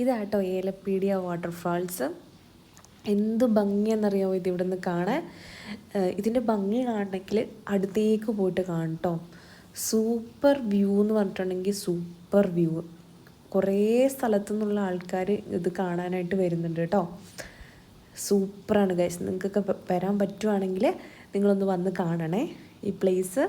ഇതാട്ടോ ഏലപ്പീഡിയ വാട്ടർഫാൾസ്. എന്ത് ഭംഗിയെന്നറിയാമോ ഇത് ഇവിടെ നിന്ന് കാണാൻ ഇതിന്റെ ഭംഗി കാണണമെങ്കിൽ അടുത്തേക്ക് പോയിട്ട് കാണട്ടോ സൂപ്പർ വ്യൂ എന്ന് പറഞ്ഞിട്ടുണ്ടെങ്കിൽ സൂപ്പർ വ്യൂ. കുറേ സ്ഥലത്തു നിന്നുള്ള ആൾക്കാർ ഇത് കാണാനായിട്ട് വരുന്നുണ്ട് കേട്ടോ സൂപ്പറാണ് ഗൈസ് നിങ്ങൾക്കൊക്കെ വരാൻ പറ്റുവാണെങ്കിൽ നിങ്ങളൊന്ന് വന്ന് കാണണേ ഈ പ്ലേസ്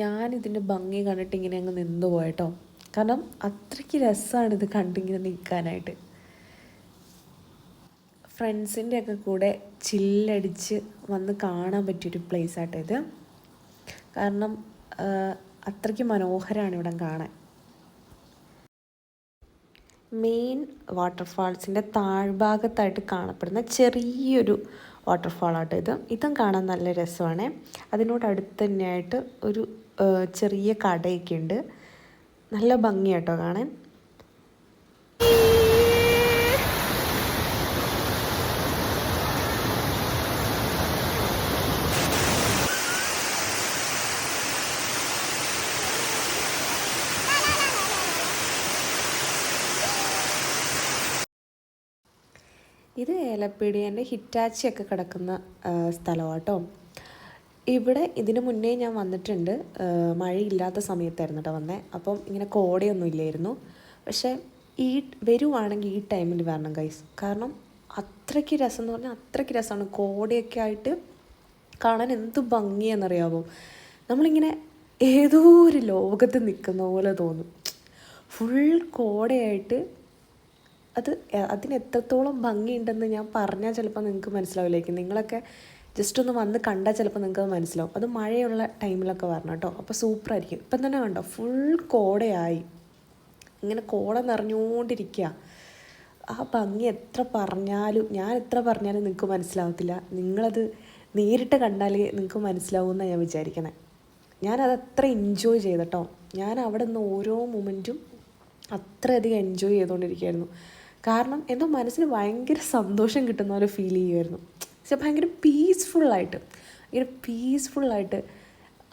ഞാൻ ഇതിന്റെ ഭംഗി കണ്ടിട്ട് ഇങ്ങനെ അങ്ങ് നിന്ന് പോയട്ടോ. കാരണം അത്രയ്ക്ക് രസമാണ് ഇത് കണ്ടിങ്ങനെ നിൽക്കാനായിട്ട്. ഫ്രണ്ട്സിന്റെ ഒക്കെ കൂടെ ചില്ലടിച്ച് വന്ന് കാണാൻ പറ്റിയൊരു പ്ലേസ് ആട്ടോ ഇത്. കാരണം അത്രയ്ക്ക് മനോഹരമാണ് ഇവിടെ കാണാൻ. മെയിൻ വാട്ടർഫാൾസിന്റെ താഴ്ഭാഗത്തായിട്ട് കാണപ്പെടുന്ന ചെറിയൊരു വാട്ടർഫാളാട്ടോ ഇത്. ഇതും കാണാൻ നല്ല രസമാണ്. അതിനോട് അടുത്ത് തന്നെയായിട്ട് ഒരു ചെറിയ കടയൊക്കെ ഉണ്ട് നല്ല ഭംഗിയാട്ടോ കാണാൻ. ഇത് ഏലപ്പീടിയന്റെ ഹിറ്റാച്ചിയൊക്കെ കിടക്കുന്ന സ്ഥലമാട്ടോ ഇവിടെ ഇതിനു മുന്നേ ഞാൻ വന്നിട്ടുണ്ട്. മഴയില്ലാത്ത സമയത്തായിരുന്നു കേട്ടോ വന്നേ. അപ്പം ഇങ്ങനെ കോടയൊന്നും ഇല്ലായിരുന്നു. പക്ഷേ ഈ വരുവാണെങ്കിൽ ഈ ടൈമിൽ വരണം ഗൈസ് കാരണം അത്രയ്ക്ക് രസം എന്ന് പറഞ്ഞാൽ അത്രയ്ക്ക് രസമാണ്. കോടയൊക്കെ ആയിട്ട് കാണാൻ എന്ത് ഭംഗിയാണെന്നറിയാവോ? നമ്മളിങ്ങനെ ഏതോ ഒരു ലോകത്ത് നിൽക്കുന്ന പോലെ തോന്നും. ഫുൾ കോടയായിട്ട് അത് അതിന് എത്രത്തോളം ഭംഗിയുണ്ടെന്ന് ഞാൻ പറഞ്ഞാൽ ചിലപ്പോൾ നിങ്ങൾക്ക് മനസ്സിലാവില്ലായിരിക്കും. നിങ്ങളൊക്കെ ജസ്റ്റ് ഒന്ന് വന്ന് കണ്ടാൽ ചിലപ്പോൾ നിങ്ങൾക്ക് മനസ്സിലാവും. അത് മഴയുള്ള ടൈമിലൊക്കെ വരണം കേട്ടോ അപ്പോൾ സൂപ്പറായിരിക്കും. ഇപ്പം തന്നെ കണ്ടോ? ഫുൾ കോടയായി. ഇങ്ങനെ കോട നിറഞ്ഞുകൊണ്ടിരിക്കുക ആ ഭംഗി എത്ര പറഞ്ഞാലും ഞാൻ എത്ര പറഞ്ഞാലും നിങ്ങൾക്ക് മനസ്സിലാവത്തില്ല. നിങ്ങളത് നേരിട്ട് കണ്ടാൽ നിങ്ങൾക്ക് മനസ്സിലാവും മനസ്സിലാവുമെന്നാണ് ഞാൻ വിചാരിക്കണേ. ഞാനത് അത്ര എൻജോയ് ചെയ്തട്ടോ ഞാൻ അവിടെ നിന്ന് ഓരോ മൊമെന്റും അത്രയധികം എൻജോയ് ചെയ്തുകൊണ്ടിരിക്കുകയായിരുന്നു കാരണം എന്തോ മനസ്സിന് ഭയങ്കര സന്തോഷം കിട്ടുന്ന പോലെ ഫീൽ ചെയ്യുമായിരുന്നു പക്ഷെ ഭയങ്കര പീസ്ഫുള്ളായിട്ട് ഭയങ്കര പീസ്ഫുള്ളായിട്ട്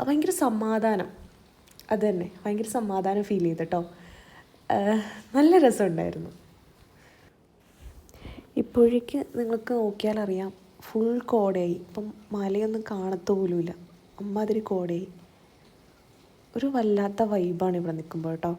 ഭയങ്കര സമാധാനം. അത് തന്നെ ഭയങ്കര സമാധാനം ഫീൽ ചെയ്ത് കേട്ടോ നല്ല രസമുണ്ടായിരുന്നു. ഇപ്പോഴേക്ക് നിങ്ങൾക്ക് നോക്കിയാൽ അറിയാം ഫുൾ കോടയായി. ഇപ്പം മലയൊന്നും കാണത്ത പോലുമില്ല. അമ്മാതിരി കോടയായി. ഒരു വല്ലാത്ത വൈബാണ് ഇവിടെ നിൽക്കുമ്പോൾ കേട്ടോ.